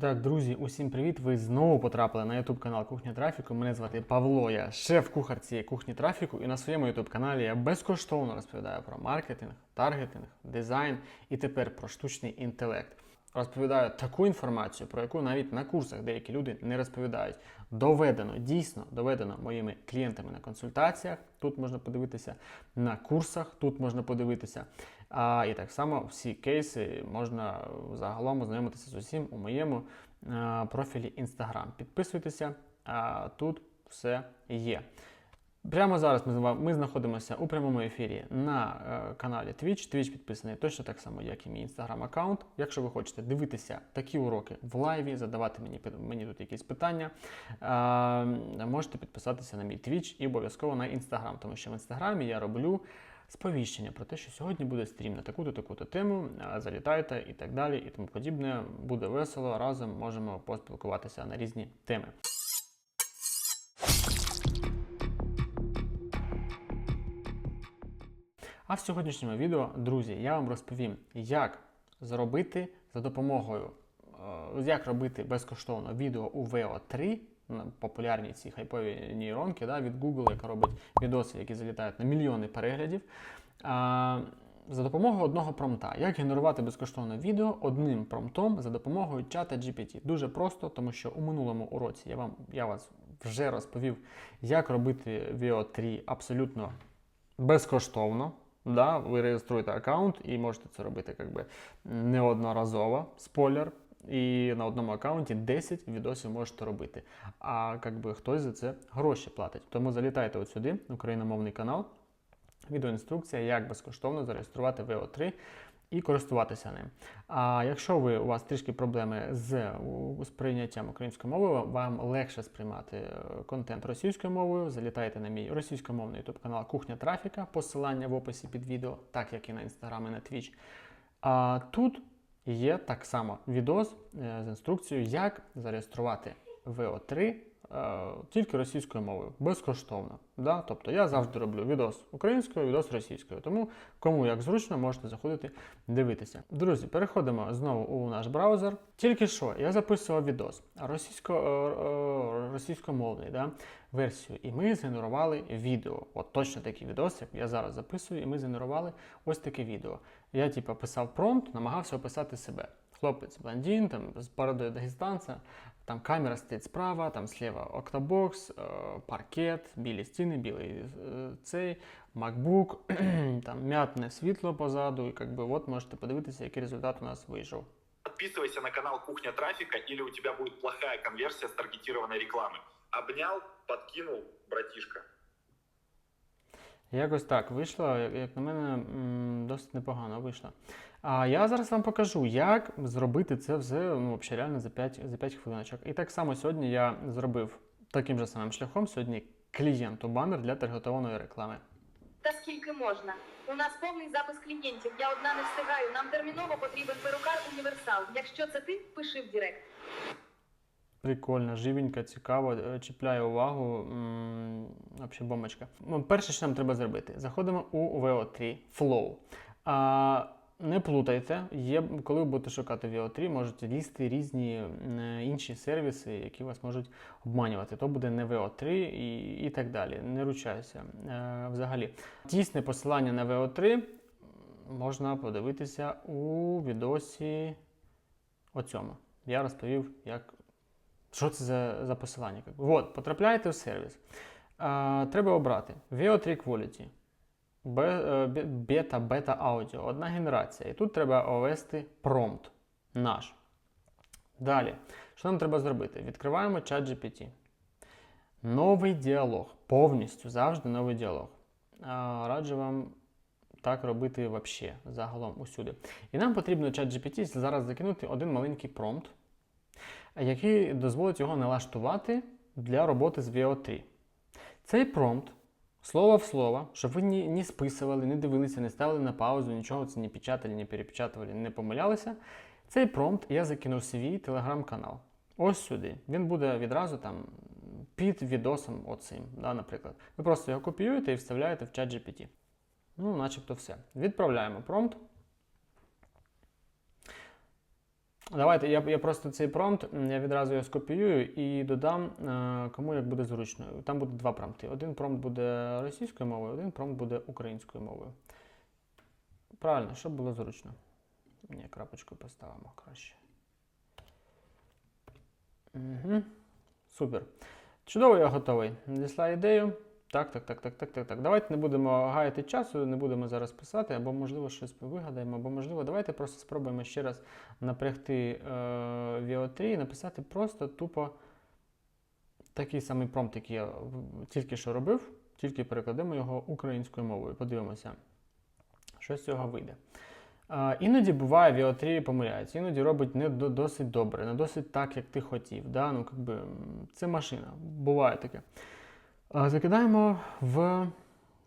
Так, друзі, усім привіт! Ви знову потрапили на YouTube канал Кухня Трафіку. Мене звати Павло, я шеф-кухар цієї кухні трафіку, і на своєму YouTube каналі я безкоштовно розповідаю про маркетинг, таргетинг, дизайн і тепер про штучний інтелект. Розповідаю таку інформацію, про яку навіть на курсах деякі люди не розповідають. Доведено, дійсно доведено моїми клієнтами на консультаціях. Тут можна подивитися на курсах, тут можна подивитися. А, і так само всі кейси можна загалом ознайомитися з усім у моєму е, профілі Instagram. Підписуйтеся, а, тут все є. Прямо зараз ми, ми знаходимося у прямому ефірі на е, каналі Twitch. Twitch підписаний точно так само, як і мій інстаграм аккаунт. Якщо ви хочете дивитися такі уроки в лайві, задавати мені, мені тут якісь питання, е, можете підписатися на мій Twitch і обов'язково на інстаграм, тому що в інстаграмі я роблю сповіщення про те, що сьогодні буде стрім на таку-то таку-то тему. Залітайте і так далі, і тому подібне. Буде весело. Разом можемо поспілкуватися на різні теми. А в сьогоднішньому відео, друзі, я вам розповім, як зробити за допомогою, е, як робити безкоштовно відео у VO3, на популярні ці хайпові нейронки да, від Google, яка робить відоси, які залітають на мільйони переглядів. А, за допомогою одного промпта. Як генерувати безкоштовне відео одним промптом за допомогою чата GPT. Дуже просто, тому що у минулому уроці я вам я вас вже розповів, як робити VO3 абсолютно безкоштовно. Да, ви реєструєте аккаунт і можете це робити як би, неодноразово. Спойлер. І на одному аккаунті 10 відосів можете робити. А як би, хтось за це гроші платить. Тому залітайте от сюди, україномовний канал. Відеоінструкція, як безкоштовно зареєструвати VO3 і користуватися ним. А якщо ви у вас трішки проблеми з сприйняттям української мови, вам легше сприймати е, контент російською мовою, залітайте на мій російськомовний YouTube канал Кухня Трафіка, посилання в описі під відео, так як і на Instagram і на Twitch. А тут є так само відос е, з інструкцією, як зареєструвати VO3 е, тільки російською мовою, безкоштовно. Да? Тобто я завжди роблю відос українською, відос російською. Тому кому як зручно, можете заходити дивитися. Друзі, переходимо знову у наш браузер. Тільки що я записував відос російсько, е, російськомовний да, версію, і ми згенерували відео. От точно такий відос, як я зараз записую, і ми згенерували ось таке відео. Я типу, писав промпт, намагався описати себе. Хлопець блондин, там з бородою дагестанця, там камера стоїть справа, там слева октобокс, е, паркет, білі стіни, білий е, цей, MacBook, там м'ятне світло позаду, і как би, от можете подивитися, який результат у нас вийшов. Подписывайся на канал Кухня Трафика, или у тебя будет плохая конверсия с таргетированной рекламы. Обнял, подкинул, братишка. Якось так вийшло, як, на мене, досить непогано вийшло. А я зараз вам покажу, як зробити це все ну, взагалі реально за 5, за 5 хвилиночок. І так само сьогодні я зробив таким же самим шляхом сьогодні клієнту банер для таргетованої реклами. Та скільки можна? У нас повний запис клієнтів. Я одна не встигаю. Нам терміново потрібен перукар універсал. Якщо це ти, пиши в Директ. Прикольно, живенько, цікаво, е, чіпляє увагу. Взагалі бомбочка. Ну, Перше, що нам треба зробити, заходимо у VO3 Flow. А, не плутайте, є, коли ви будете шукати VO3, можете лізти різні інші сервіси, які вас можуть обманювати. То буде не VO3 і, і так далі. Не ручайся е, взагалі. Тісне посилання на VO3 можна подивитися у відосі оцьому. Я розповів, як що це за, за посилання? От, потрапляєте в сервіс. А, треба обрати VO3 Quality, е, бета, бета аудіо, одна генерація. І тут треба ввести промпт наш. Далі, що нам треба зробити? Відкриваємо чат GPT. Новий діалог. Повністю завжди новий діалог. А, раджу вам так робити взагалі, загалом усюди. І нам потрібно чат GPT зараз закинути один маленький промпт який дозволить його налаштувати для роботи з VO3. Цей промпт, слово в слово, щоб ви ні, ні списували, не дивилися, не ставили на паузу, нічого це не печатали, не перепечатували, не помилялися. Цей промпт я закинув свій телеграм-канал. Ось сюди. Він буде відразу там під відосом оцим, да, наприклад. Ви просто його копіюєте і вставляєте в чат GPT. Ну, начебто все. Відправляємо промпт. Давайте я, я просто цей промпт, я відразу його скопіюю і додам, е, кому як буде зручно. Там буде два промпти. Один промпт буде російською мовою, один промпт буде українською мовою. Правильно, щоб було зручно. Ні, крапочку поставимо краще. Угу. Супер. Чудово, я готовий. Надіслав ідею. Так, так, так, так, так, так, так. Давайте не будемо гаяти часу, не будемо зараз писати, або, можливо, щось вигадаємо, або, можливо, давайте просто спробуємо ще раз напрягти е, VO3 і написати просто тупо такий самий промпт, який я тільки що робив, тільки перекладемо його українською мовою. Подивимося, що з цього вийде. Е, іноді буває, VO3 помиляється, іноді робить не досить добре, не досить так, як ти хотів. Да? Ну, как би, м, це машина, буває таке. Закидаємо в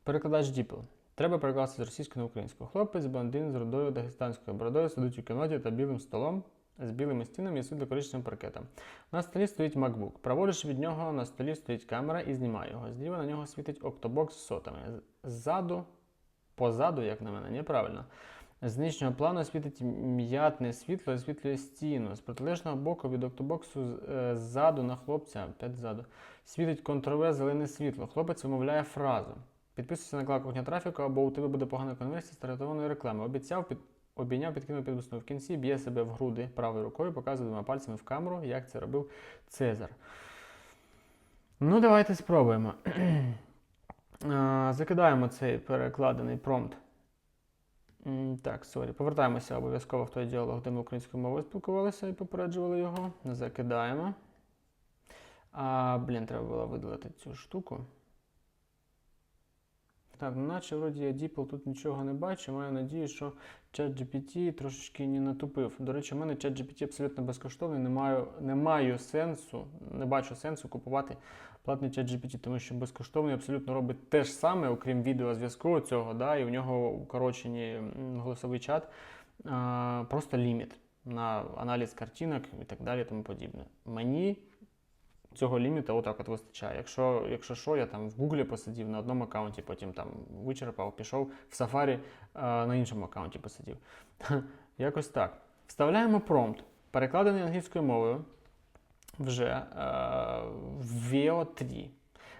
перекладач DeepL. Треба перекласти з російської на українську. Хлопець, блондин з рудою дагестанською бородою сидить у кімнаті та білим столом з білими стінами і світло-коричневим паркетом. На столі стоїть MacBook. Праворуч від нього на столі стоїть камера і знімає його. Зліва на нього світить октобокс з сотами. Ззаду, позаду, як на мене, неправильно. З нижнього плану світить м'ятне світло і освітлює стіну. З протилежного боку від октобоксу е, ззаду на хлопця, опять ззаду, світить контрове зелене світло. Хлопець вимовляє фразу. Підписуйся на канал Кухня Трафіку, або у тебе буде погана конверсія з таргетованої реклами. Обіцяв, під... обійняв, підкинув підписну в кінці, б'є себе в груди правою рукою, показує двома пальцями в камеру, як це робив Цезар. Ну, давайте спробуємо. Закидаємо цей перекладений промпт. Так, сорі. Повертаємося обов'язково в той діалог, де ми українською мовою спілкувалися і попереджували його. Закидаємо. А, блін, треба було видалити цю штуку. Так, ну наче вроді я DeepL тут нічого не бачу. Маю надію, що ChatGPT трошечки не натупив. До речі, у мене ChatGPT абсолютно безкоштовний, не маю, не маю сенсу, не бачу сенсу купувати платний ChatGPT, тому що безкоштовний абсолютно робить те ж саме, окрім відеозв'язку цього, да, і в нього укорочений м, голосовий чат, а, просто ліміт на аналіз картинок і так далі, тому подібне. Мені цього ліміта отак от вистачає. Якщо, якщо що, я там в Гуглі посидів на одному аккаунті, потім там вичерпав, пішов в Safari а, на іншому аккаунті посидів. Якось так. Вставляємо промпт, перекладений англійською мовою вже е, в VO3.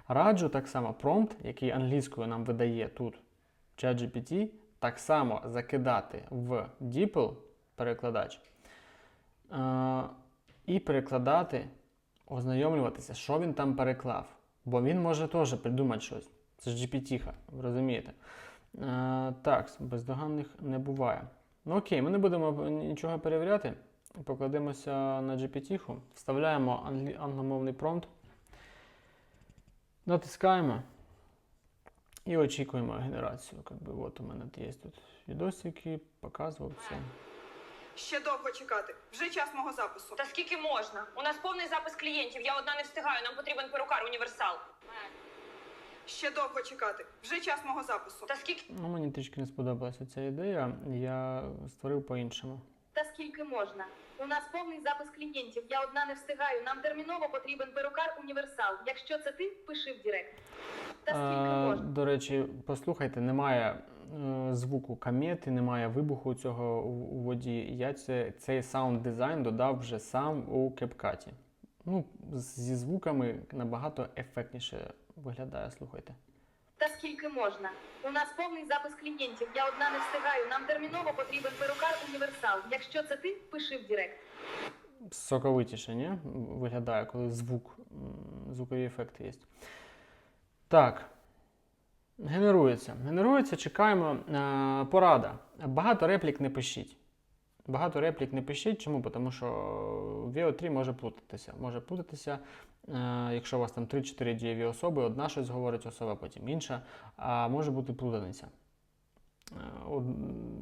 Раджу так само промпт, який англійською нам видає тут ChatGPT, так само закидати в DeepL перекладач е, і перекладати, ознайомлюватися, що він там переклав. Бо він може теж придумати щось. Це ж GPT, ви розумієте? Е, так, бездоганних не буває. Ну окей, ми не будемо нічого перевіряти. Покладемося на GPT, вставляємо англомовний промпт, натискаємо і очікуємо генерацію. Как би, от у мене є тут відосики, показував все. Ще довго чекати. Вже час мого запису. Та скільки можна? У нас повний запис клієнтів. Я одна не встигаю. Нам потрібен перукар універсал. Ще довго чекати. Вже час мого запису. Та скільки Ну, мені трішки не сподобалася ця ідея, я створив по-іншому. Та скільки можна? У нас повний запис клієнтів. Я одна не встигаю. Нам терміново потрібен перукар універсал. Якщо це ти, пиши в Директ. Та скільки Е, можна? До речі, послухайте, немає е, звуку комети, немає вибуху цього у, у воді. Я це, цей саунд дизайн додав вже сам у CapCut. Ну, зі звуками набагато ефектніше виглядає, слухайте. Скільки можна? У нас повний запис клієнтів. Я одна не встигаю. Нам терміново потрібен перукар універсал. Якщо це ти, пиши в Директ. Соковитіше, ні? Виглядає, коли звук, звукові ефекти є. Так. Генерується. Генерується, чекаємо. Е, порада. Багато реплік не пишіть. Багато реплік не пишіть. Чому? Тому що VO3 може плутатися. Може плутатися, е, якщо у вас там 3-4 дієві особи, одна щось говорить особа, потім інша, а може бути плутаниця. Е,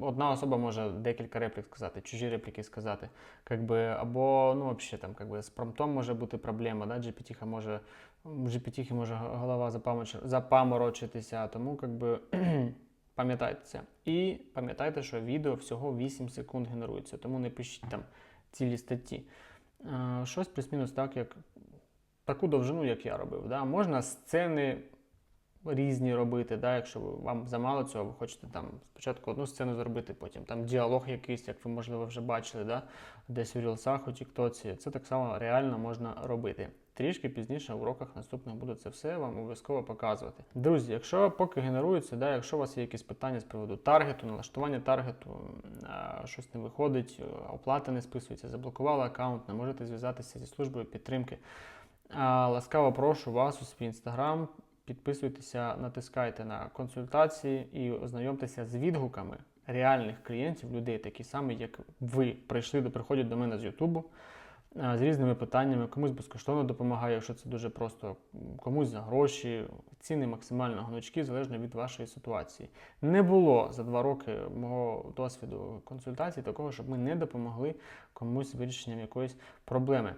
Одна особа може декілька реплік сказати, чужі репліки сказати. Как би, або ну, вообще, там, как би, з промптом може бути проблема, да? GPT може, GPT може голова запаморочитися, тому как би, пам'ятайте це. І пам'ятайте, що відео всього 8 секунд генерується, тому не пишіть там цілі статті. Щось плюс-мінус так, як таку довжину, як я робив. Да? Можна сцени різні робити. Да? Якщо вам замало цього, ви хочете там спочатку одну сцену зробити, потім там діалог якийсь, як ви можливо вже бачили, да? десь у рілсах, у Тіктоці. Це так само реально можна робити. Трішки пізніше в уроках наступних буду це все вам обов'язково показувати. Друзі, якщо поки генерується, да, якщо у вас є якісь питання з приводу таргету, налаштування таргету, щось не виходить, оплата не списується, заблокували аккаунт, не можете зв'язатися зі службою підтримки. Ласкаво прошу вас у свій інстаграм. Підписуйтеся, натискайте на консультації і ознайомтеся з відгуками реальних клієнтів, людей, такі самі, як ви прийшли до приходять до мене з Ютубу з різними питаннями. Комусь безкоштовно допомагаю, якщо це дуже просто, комусь за гроші. Ціни максимально гнучкі, залежно від вашої ситуації. Не було за два роки мого досвіду консультацій такого, щоб ми не допомогли комусь з вирішенням якоїсь проблеми.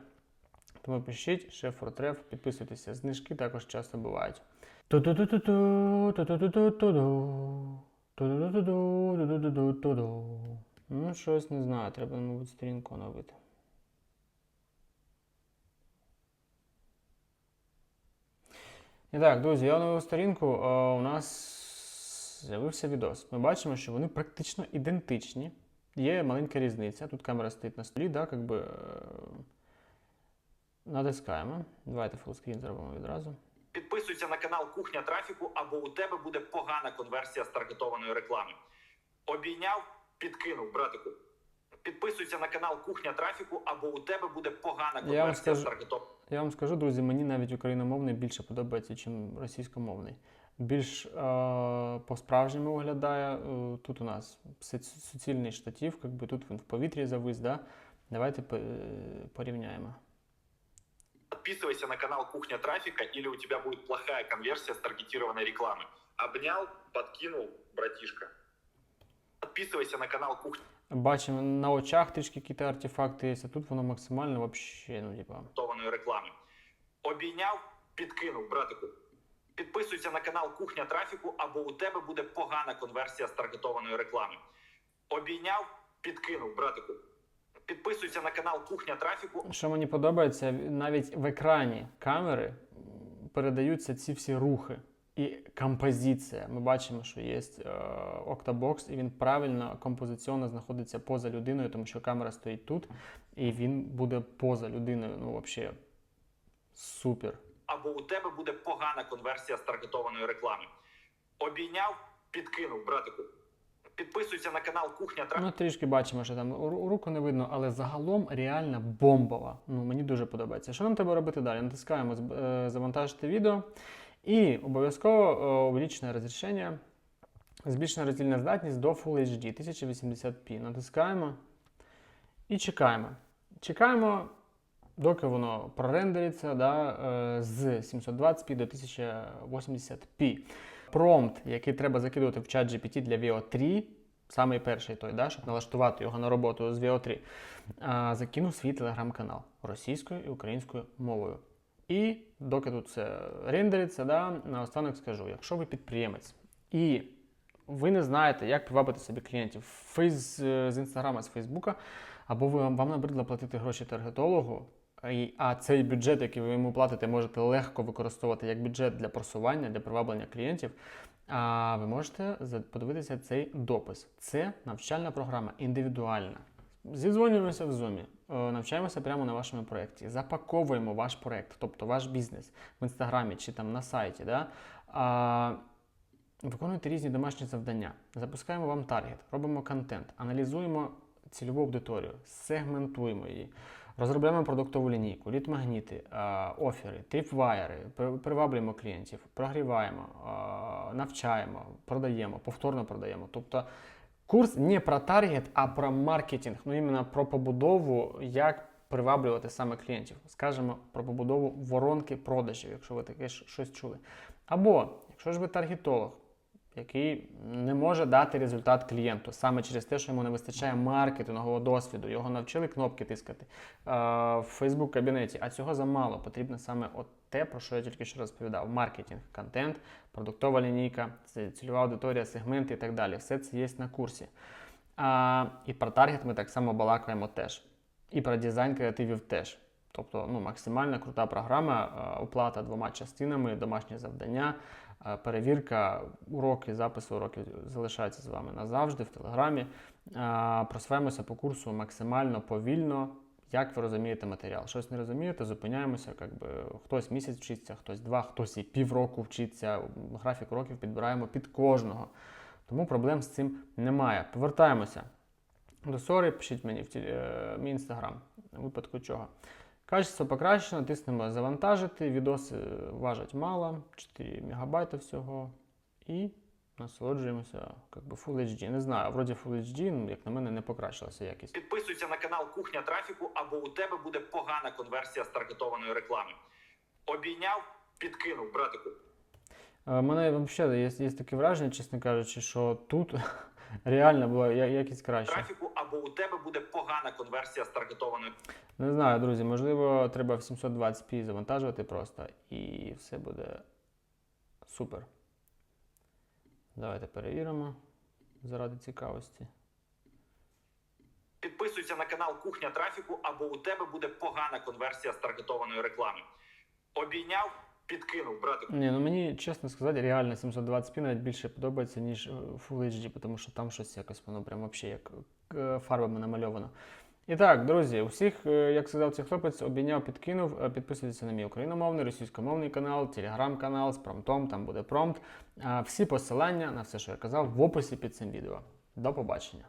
Тому пишіть, шеф Фортреф, підписуйтеся. Знижки також часто бувають. Ну, щось не знаю, треба, мабуть, сторінку оновити. І так, друзі, я оновив сторінку. У нас з'явився відос. Ми бачимо, що вони практично ідентичні. Є маленька різниця. Тут камера стоїть на столі, да, как е, натискаємо. Давайте фулскрін зробимо відразу. Підписуйся на канал Кухня трафіку, або у тебе буде погана конверсія з таргетованої реклами. Обійняв, підкинув, братику Підписуйся на канал Кухня трафіку, або у тебе буде погана вам конверсія з скажу- таргетованої Я вам скажу, друзі, мені навіть україномовний більше подобається, ніж російськомовний. Більш е, по-справжньому виглядає. Е, тут у нас су- суцільний штатив, якби тут він в повітрі завис. Да? Давайте по- е, порівняємо. Подписывайся на канал Кухня трафика, или у тебя будет плохая конверсия с таргетированной рекламы. Обнял, подкинул, братишка. Подписывайся на канал Кухня Бачимо на очах трішки якісь артефакти є, а тут воно максимально вообще, ну, типа. таргетованої реклами. Обійняв, підкинув, братику. Підписуйся на канал Кухня трафіку, або у тебе буде погана конверсія з таргетованої реклами. Обійняв, підкинув, братику. Підписуйся на канал Кухня трафіку, Що мені подобається, навіть в екрані камери передаються ці всі рухи і композиція. Ми бачимо, що є е, октобокс, і він правильно композиційно знаходиться поза людиною, тому що камера стоїть тут, і він буде поза людиною. Ну, взагалі, супер. або у тебе буде погана конверсія з таргетованої реклами. Обійняв, підкинув, братику. Підписуйся на канал Кухня трафіку. Ну, трішки бачимо, що там руку не видно, але загалом реально бомбова. Ну, мені дуже подобається. Що нам треба робити далі? Натискаємо е, завантажити відео і обов'язково е, увеличене розрішення, збільшена роздільна здатність до Full HD 1080p. Натискаємо і чекаємо. Чекаємо, доки воно прорендериться да, е, з 720p до 1080p. Промпт, який треба закидувати в чат GPT для VO3, самий перший той, да, щоб налаштувати його на роботу з VO3, закинув свій телеграм-канал російською і українською мовою. І доки тут все рендериться, да, наостанок скажу, якщо ви підприємець і ви не знаєте, як привабити собі клієнтів фейс, з інстаграма, з Фейсбука, або ви, вам набридло платити гроші таргетологу, а цей бюджет, який ви йому платите, можете легко використовувати як бюджет для просування, для приваблення клієнтів. А ви можете подивитися цей допис. Це навчальна програма індивідуальна. Зідзвонюємося в Zoom, е, навчаємося прямо на вашому проєкті, запаковуємо ваш проєкт, тобто ваш бізнес в інстаграмі чи там на сайті. Да? А, Виконуйте різні домашні завдання, запускаємо вам таргет, робимо контент, аналізуємо цільову аудиторію, сегментуємо її, розробляємо продуктову лінійку, лід-магніти, а, офери, тріпвайери, приваблюємо клієнтів, прогріваємо, навчаємо, продаємо, повторно продаємо. Тобто курс не про таргет, а про маркетинг, ну іменно про побудову, як приваблювати саме клієнтів. Скажемо про побудову воронки продажів, якщо ви таке щось чули. Або, якщо ж ви таргетолог, який не може дати результат клієнту саме через те, що йому не вистачає маркетингового досвіду, його навчили кнопки тискати е, в Facebook кабінеті, а цього замало. Потрібно саме от те, про що я тільки що розповідав: маркетинг, контент, продуктова лінійка, цільова аудиторія, сегменти і так далі. Все це є на курсі. А, і про таргет ми так само балакаємо теж. І про дизайн креативів теж. Тобто ну, максимально крута програма, е, оплата двома частинами, домашні завдання, Перевірка, уроки, записи уроків залишаються з вами назавжди в Телеграмі. Е, Просуваємося по курсу максимально повільно, як ви розумієте матеріал. Щось не розумієте, зупиняємося. Як би, хтось місяць вчиться, хтось два, хтось і півроку вчиться. Графік уроків підбираємо під кожного. Тому проблем з цим немає. Повертаємося до сори, пишіть мені в е, мій інстаграм, у випадку чого. Качество покращено, тиснемо завантажити. Відоси важать мало, 4 МБ всього. І насолоджуємося як би Full HD. Не знаю, вроді Full HD, ну, як на мене, не покращилася якість. Підписуйся на канал Кухня трафіку, або у тебе буде погана конверсія з таргетованої реклами. Обійняв, підкинув, братику. У Е, мене взагалі є, є таке враження, чесно кажучи, що тут реально була я- якість краща. Трафіку, або у тебе буде погана конверсія з таргетованої Не знаю, друзі, можливо, треба в 720p завантажувати просто і все буде супер. Давайте перевіримо заради цікавості. Підписуйся на канал Кухня трафіку, або у тебе буде погана конверсія з таргетованої реклами. Обійняв, підкинув, братику. Ні, ну мені чесно сказати, реально 720p навіть більше подобається, ніж е, Full HD, тому що там щось якось воно прям вообще як е, фарбами намальовано. І так, друзі, усіх, е, як сказав цей хлопець, обійняв, підкинув. Підписуйтеся на мій україномовний, російськомовний канал, телеграм-канал з промптом, там буде промпт. Всі посилання на все, що я казав, в описі під цим відео. До побачення.